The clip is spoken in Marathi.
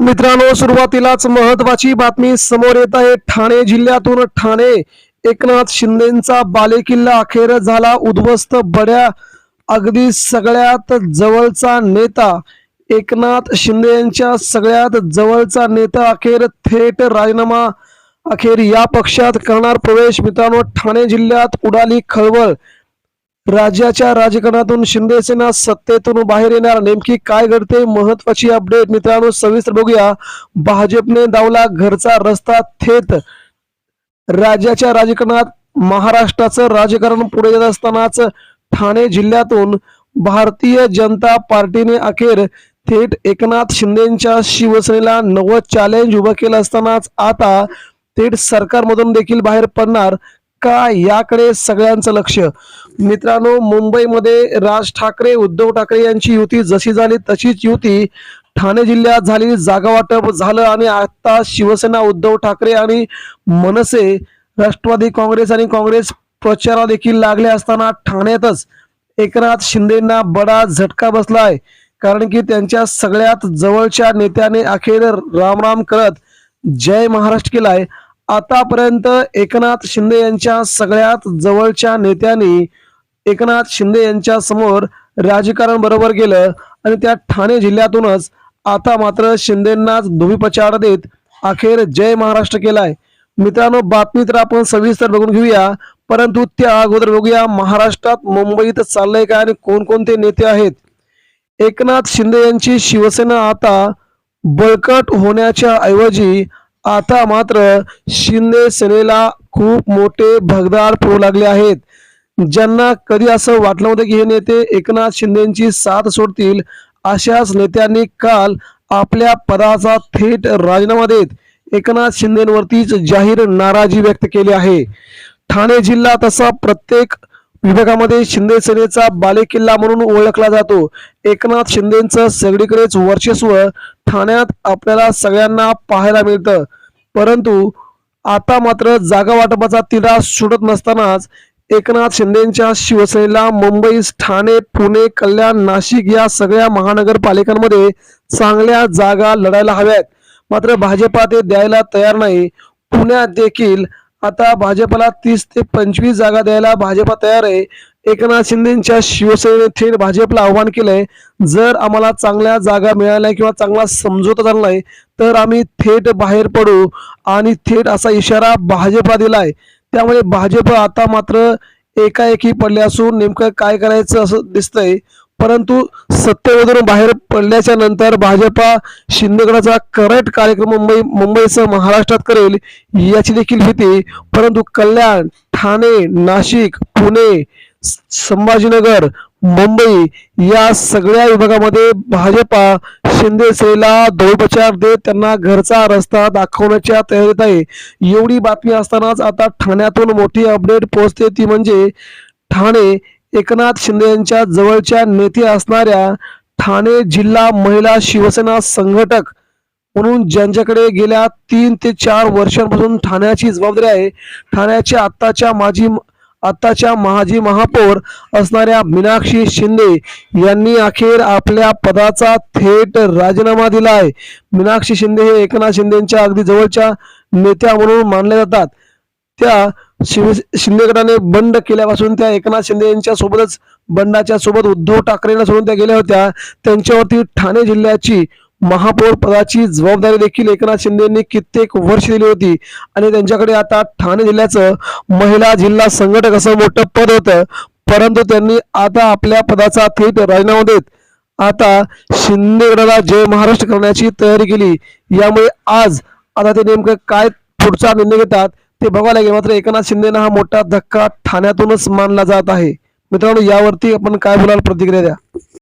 मित्रांनो सुरुवातीलाच महत्वाची बातमी समोर येत आहे. ठाणे जिल्ह्यातून ठाणे एकनाथ शिंदेचा बालेकिल्ला अखेर झाला उद्ध्वस्त. बड्या अगदी सगळ्यात जवळचा नेता एकनाथ शिंदे यांच्या सगळ्यात जवळचा नेता अखेर थेट राजीनामा अखेर या पक्षात करणार प्रवेश. मित्रांनो ठाणे जिल्ह्यात उडाली खळबळ. राज्याच्या राजकारणातून शिंदे सेना सत्तेतून बाहेर येणार. नेमकी काय घडते? महत्वाची अपडेट मित्रांनो सविस्तर बघूया. भाजपने दावला घरचा रस्ता थेट. राज्याच्या राजकारणात महाराष्ट्राचं राजकारण पुढे जात असतानाच ठाणे जिल्ह्यातून भारतीय जनता पार्टीने अखेर थेट एकनाथ शिंदेच्या शिवसेनेला नवं चॅलेंज उभं केलं असतानाच आता थेट सरकारमधून देखील बाहेर पडणार. का याकडे सगळ्यांचं लक्ष? मित्रांनो मुंबईमध्ये राज ठाकरे उद्धव ठाकरे यांची युती जशी झाली तशीच युती ठाणे जिल्ह्यात झाली जागा वाटप झालं आणि आता शिवसेना उद्धव ठाकरे आणि मनसे राष्ट्रवादी काँग्रेस आणि काँग्रेस प्रचारा देखील लागले असताना ठाण्यातच एकनाथ शिंदेना बडा झटका बसलाय. कारण की त्यांच्या सगळ्यात जवळच्या नेत्याने अखेर राम राम करत जय महाराष्ट्र केलाय. आतापर्यंत एकनाथ शिंदे यांच्या सगळ्यात जवळच्या नेत्यांनी एकनाथ शिंदे यांच्या समोर राजकारण बरोबर गेलं आणि त्या ठाणे जिल्ह्यातूनच आता मात्र शिंदेंनाच धुमीपचार देत अखेर जय महाराष्ट्र केलाय. मित्रांनो बातमी तर आपण सविस्तर बघून घेऊया परंतु त्या अगोदर बघूया महाराष्ट्रात मुंबईत चाललंय काय आणि कोणकोणते नेते आहेत? एकनाथ शिंदे यांची शिवसेना आता बळकट होण्याच्या ऐवजी आता मात्र शिंदे सेनेला खूप मोठे भगदाड पडू लागले आहेत. ज्यांना कधी असं वाटलं होतं की हे नेते एकनाथ शिंदेची साथ सोडतील अशाच नेत्यांनी काल आपल्या पदाचा थेट राजीनामा देत एकनाथ शिंदेवरतीच जाहीर नाराजी व्यक्त केली आहे. ठाणे जिल्हा तसा प्रत्येक विभागामध्ये शिंदे सेनेचा बालेकिल्ला म्हणून ओळखला जातो. एकनाथ शिंदेचं सगळीकडेच वर्चस्व ठाण्यात आपल्याला सगळ्यांना पाहायला मिळतं. परंतु आता मात्र जागा वाटपाचा तिढा सुटत नसतानाच एकनाथ शिंदेच्या शिवसेनेला मुंबई ठाणे पुणे कल्याण नाशिक या सगळ्या महानगरपालिकांमध्ये चांगल्या जागा लढायला हव्यात. मात्र भाजपा ते द्यायला तयार नाही. पुण्यात देखील आता भाजपला तीस ते पंचवीस जागा द्यायला भाजपा तयार आहे. एकनाथ शिंदेच्या शिवसेनेने थेट भाजपला आव्हान केलंय. जर आम्हाला चांगल्या जागा मिळाल्या किंवा चांगला समजोता झाला तर आम्ही थेट बाहेर पडू आणि थेट असा इशारा भाजपला दिलाय. त्यामुळे भाजप आता मात्र एकाएकी पडले असून नेमकं काय करायचं असं दिसतंय. परंतु सत्तेवरून बाहेर पडल्याच्या नंतर भाजपा शिंदेगडाचा करेक्ट कार्यक्रम मुंबई मुंबईसह महाराष्ट्रात करेल याची देखील भीती. परंतु कल्याण ठाणे नाशिक पुणे संभाजीनगर मुंबई या सगळ्या विभागामध्ये भाजपा शिंदे सेनेला देत त्यांना घरचा रस्ता दाखवण्याच्या तयारीत आहे. एवढी बातमी असतानाच आता ठाण्यातून मोठी अपडेट पोहोचते ती म्हणजे ठाणे एकनाथ शिंदे यांच्या जवळच्या नेते असणाऱ्या ठाणे जिल्हा महिला शिवसेना संघटक म्हणून ज्यांच्याकडे गेल्या तीन ते चार वर्षांपासून ठाण्याची जबाबदारी आहे. ठाण्याच्या आत्ताच्या माजी आत्ताच्या माजी महापौर असणाऱ्या मीनाक्षी शिंदे यांनी अखेर आपल्या पदाचा थेट राजीनामा दिला आहे मीनाक्षी शिंदे हे एकनाथ शिंदेच्या अगदी जवळच्या नेत्या म्हणून मानले जातात. त्या शिव शिंदे गटाने बंड केल्यापासून त्या एकनाथ शिंदे यांच्या सोबतच बंडाच्या सोबत उद्धव ठाकरेंना सोडून त्या गेल्या होत्या. त्यांच्यावरती ठाणे जिल्ह्याची महापौर पदाची जबाबदारी देखील एकनाथ शिंदेंनी कित्येक वर्ष दिली होती. आणि त्यांच्याकडे आता ठाणे जिल्ह्याचं महिला जिल्हा संघटक असं मोठं पद होतं. परंतु त्यांनी आता आपल्या पदाचा थेट राजीनामा देत आता शिंदेगडाला जय महाराष्ट्र करण्याची तयारी केली. यामुळे आज आता ते नेमकं काय पुढचा निर्णय घेतात ते बघायला लागेल मात्र एकनाथ शिंदेना हा मोठा धक्का ठाण्यातूनच मानला जात आहे. मित्रांनो यावरती आपण काय बोलाल? प्रतिक्रिया द्या.